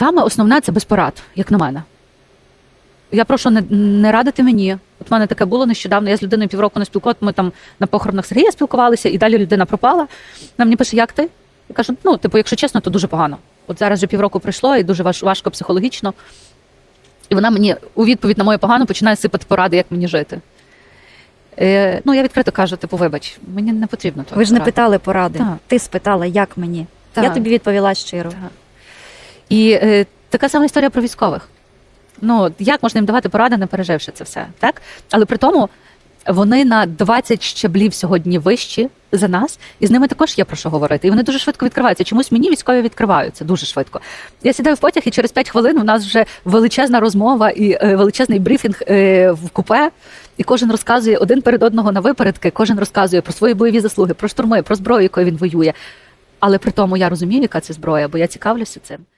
саме основне це без порад, як на мене. Я прошу не, не радити мені. От в мене таке було нещодавно. Я з людиною півроку не спілкувалася. Ми там на похоронах Сергія спілкувалися, і далі людина пропала. Вона мені пише, як ти? Я кажу, ну, типу, якщо чесно, то дуже погано. От зараз вже півроку пройшло, і дуже важ- важко психологічно. І вона мені у відповідь на моє погано починає сипати поради, як мені жити. Е, ну, я відкрито кажу, типу, вибач, мені не потрібно. Ви ж не питали поради. Так. Ти спитала, як мені. Так. Я тобі відповіла щиро. Так. І е, така сама історія про військових. Ну, як можна їм давати поради, не переживши це все, так? Але при тому вони на 20 щаблів сьогодні вищі за нас, і з ними також є про що говорити. І вони дуже швидко відкриваються. Чомусь мені військові відкриваються дуже швидко. Я сідаю в потяг, і через 5 хвилин у нас вже величезна розмова і е, величезний брифінг е, в купе. І кожен розказує один перед одного на випередки, кожен розказує про свої бойові заслуги, про штурми, про зброю, якою він воює. Але при тому я розумію, яка це зброя, бо я цікавлюся цим.